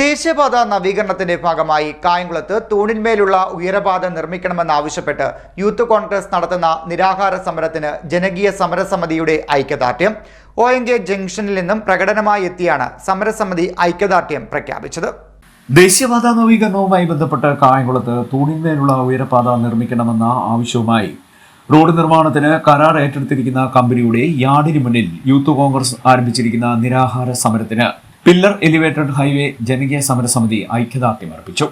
ദേശീയപാത നവീകരണത്തിന്റെ ഭാഗമായി കായംകുളത്ത് തൂണിന്മേലുള്ള ഉയരപാത നിർമ്മിക്കണമെന്നാവശ്യപ്പെട്ട് യൂത്ത് കോൺഗ്രസ് നടത്തുന്ന നിരാഹാര സമരത്തിന് ജനകീയ സമരസമിതിയുടെ ഐക്യദാർഢ്യം. ഒ എൻ കെ ജംഗ്ഷനിൽ നിന്നും പ്രകടനമായി എത്തിയാണ് സമരസമിതി ഐക്യദാർഢ്യം പ്രഖ്യാപിച്ചത്. ദേശീയപാത നവീകരണവുമായി ബന്ധപ്പെട്ട് കായംകുളത്ത് തൂണിന്മേലുള്ള ഉയരപാത നിർമ്മിക്കണമെന്ന ആവശ്യവുമായി റോഡ് നിർമ്മാണത്തിന് കരാർ ഏറ്റെടുത്തിരിക്കുന്ന കമ്പനിയുടെ യാർഡിന് മുന്നിൽ യൂത്ത് കോൺഗ്രസ് ആരംഭിച്ചിരിക്കുന്ന നിരാഹാര സമരത്തിന് പില്ലർ എലിവേറ്റഡ് ഹൈവേ ജനകീയ സമരസമിതി ഐക്യദാർഢ്യം അർപ്പിച്ചു.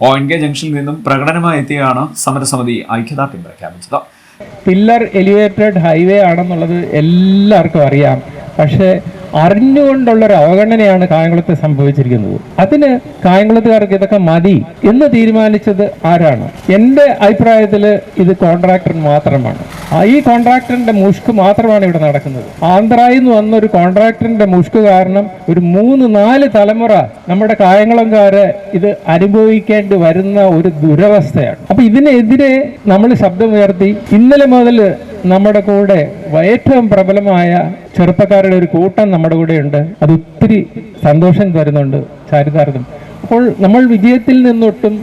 ഒ ജംഗ്ഷനിൽ നിന്നും പ്രകടനമായി എത്തിയാണ് സമരസമിതി ഐക്യദാർഢ്യം പ്രഖ്യാപിച്ചത്. പില്ലർ എലിവേറ്റഡ് ഹൈവേ ആണെന്നുള്ളത് എല്ലാവർക്കും അറിയാം. പക്ഷേ അറിഞ്ഞുകൊണ്ടുള്ളൊരു അവഗണനയാണ് കായംകുളത്ത് സംഭവിച്ചിരിക്കുന്നത്. അതിന് കായംകുളത്തുകാർക്ക് ഇതൊക്കെ മതി എന്ന് തീരുമാനിച്ചത് ആരാണ്? എന്റെ അഭിപ്രായത്തിൽ ഇത് കോൺട്രാക്ടർ മാത്രമാണ്. ഈ കോൺട്രാക്ടറിന്റെ മുഷ്ക് മാത്രമാണ് ഇവിടെ നടക്കുന്നത്. ആന്ധ്രയിൽ നിന്ന് വന്ന ഒരു കോൺട്രാക്ടറിന്റെ മുഷ്ക് കാരണം ഒരു മൂന്ന് നാല് തലമുറ നമ്മുടെ കായംകുളംകാര് ഇത് അനുഭവിക്കേണ്ടി വരുന്ന ഒരു ദുരവസ്ഥയാണ്. അപ്പൊ ഇതിനെതിരെ നമ്മൾ ശബ്ദമുയർത്തി ഇന്നലെ മുതൽ നമ്മുടെ കൂടെ ഏറ്റവും പ്രബലമായ ചെറുപ്പക്കാരുടെ ഒരു കൂട്ടം നമ്മുടെ കൂടെ ഉണ്ട്. അത് ഒത്തിരി സന്തോഷം തരുന്നുണ്ട് ചാരിതാർത്ഥം അപ്പോൾ നമ്മൾ വിജയത്തിൽ നിന്നൊട്ടും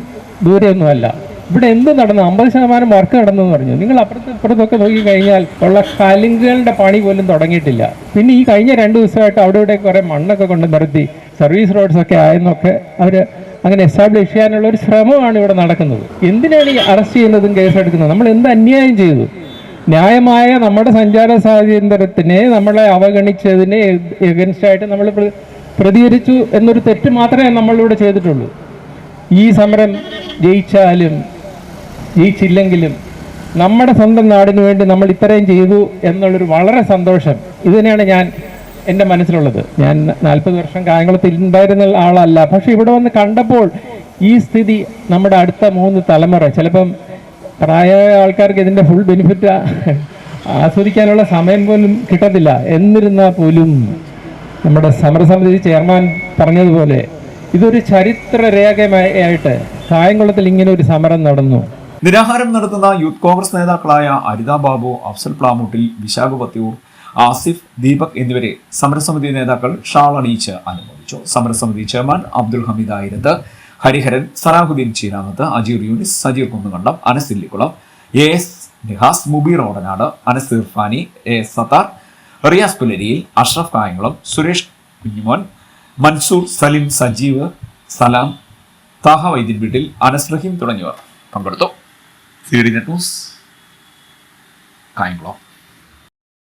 ദൂരെയൊന്നുമല്ല. ഇവിടെ എന്ത് നടന്നു? അമ്പത് ശതമാനം വർക്ക് നടന്നെന്ന് പറഞ്ഞു. നിങ്ങൾ അപ്പുറത്ത് ഇപ്പുറത്തൊക്കെ നോക്കിക്കഴിഞ്ഞാൽ ഉള്ള കലിങ്കുകളുടെ പണി പോലും തുടങ്ങിയിട്ടില്ല. പിന്നെ ഈ കഴിഞ്ഞ രണ്ട് ദിവസമായിട്ട് അവിടെ ഇവിടെ കുറേ മണ്ണൊക്കെ കൊണ്ട് നിർത്തി സർവീസ് റോഡ്സ് ഒക്കെ ആയെന്നൊക്കെ അവർ അങ്ങനെ എസ്റ്റാബ്ലിഷ് ചെയ്യാനുള്ള ഒരു ശ്രമമാണ് ഇവിടെ നടക്കുന്നത്. എന്തിനാണ് ഈ അറസ്റ്റ് ചെയ്യുന്നതും കേസെടുക്കുന്നത് നമ്മൾ എന്ത് അന്യായം ചെയ്തു? ന്യായമായ നമ്മുടെ സഞ്ചാര സ്വാതന്ത്ര്യത്തിനെ നമ്മളെ അവഗണിച്ചതിനെ എഗൻസ്റ്റ് ആയിട്ട് നമ്മൾ പ്ര- പ്രതികരിച്ചു എന്നൊരു തെറ്റ് മാത്രമേ നമ്മളിവിടെ ചെയ്തിട്ടുള്ളൂ. ഈ സമരം ജയിച്ചാലും ജയിച്ചില്ലെങ്കിലും നമ്മുടെ സ്വന്തം നാടിനു വേണ്ടി നമ്മൾ ഇത്രയും ചെയ്തു എന്നുള്ളൊരു വളരെ സന്തോഷം. ഇതിനെയാണ് ഞാൻ എന്റെ മനസ്സിലുള്ളത്. ഞാൻ നാൽപ്പത് വർഷം കായംകുളത്ത് ഉണ്ടായിരുന്ന ആളല്ല. പക്ഷെ ഇവിടെ വന്ന് കണ്ടപ്പോൾ ഈ സ്ഥിതി നമ്മുടെ അടുത്ത മൂന്ന് തലമുറ ചിലപ്പം പ്രായമായ ആൾക്കാർക്ക് ഇതിന്റെ ഫുൾ ബെനിഫിറ്റ് ആസ്വദിക്കാനുള്ള സമയം പോലും കിട്ടത്തില്ല. എന്നിരുന്നാൽ പോലും നമ്മുടെ സമരസമിതി ചെയർമാൻ പറഞ്ഞതുപോലെ ഇതൊരു ചരിത്ര രേഖയായിട്ട് കായംകുളത്തിൽ ഇങ്ങനെ ഒരു സമരം നടന്നു. നിരാഹാരം നടത്തുന്ന യൂത്ത് കോൺഗ്രസ് നേതാക്കളായ അരിത ബാബു അഫ്സൽ പ്ലാമൂട്ടിൽ വിശാഖ പത്തിയൂർ ആസിഫ് ദീപക് എന്നിവരെ സമരസമിതി നേതാക്കൾ ഷാൾ അണിയിച്ച് അനുമോദിച്ചു. സമരസമിതി chairman Abdul Hameed Ayirath Hariharan Salahuddin Cheeramath Ajeer Younis Sajeer Kunnukandam Anas Illikkulam A S Nihas Mubeer Odanad Anas Irfani A S Sathar Riyas പുലരിയിൽ അഷ്റഫ് കായംകുളം സുരേഷ് കുഞ്ഞുമോൻ മൻസൂർ സലിം സജീവ് സലാം താഹ വൈദ്യൻ വീട്ടിൽ അനസ് റഹീം തുടങ്ങിയവർ പങ്കെടുത്തു. C D net news Kayamkulam